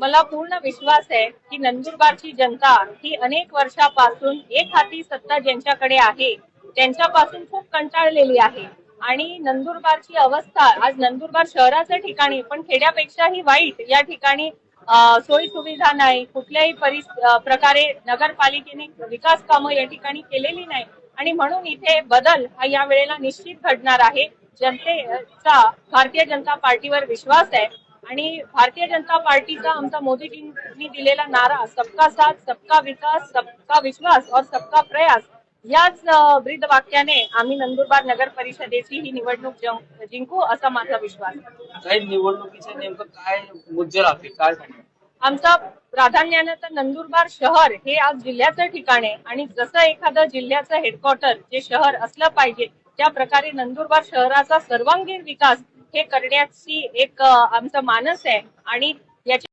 मला पूर्ण विश्वास आहे की नंदुरबारची जनता ही अनेक वर्षापासून एक हाती सत्ता ज्यांच्याकडे आहे त्यांच्यापासून खूप कंटाळलेली आहे. आणि नंदुरबारची अवस्था आज नंदुरबार शहराच्या ठिकाणी पण खेड्यापेक्षाही वाईट या ठिकाणी सोयी सुविधा नाही कुठल्याही परिस प्रकारे नगरपालिकेने विकास कामं या ठिकाणी केलेली नाही. आणि म्हणून इथे बदल हा या वेळेला निश्चित घडणार आहे. जनतेचा भारतीय जनता पार्टीवर विश्वास आहे. आणि भारतीय जनता पार्टीचा आमचा मोदीजींनी दिलेला नारा सबका साथ सबका विकास सबका विश्वास और सबका प्रयास याच ब्रीद वाक्याने आम्ही नंदुरबार नगर परिषदेची ही निवडणूक जिंकू असा माझा विश्वास. निवडणुकीचे नेमकं काय मुद्दे काय आमचा प्राधान्यानं तर नंदुरबार शहर हे आज जिल्ह्याचं ठिकाण आहे आणि जसं एखादं जिल्ह्याचं हेडक्वार्टर जे शहर असलं पाहिजे त्या प्रकारे नंदुरबार शहराचा सर्वांगीण विकास हे करण्याची एक आमचा मानस आहे आणि याच्या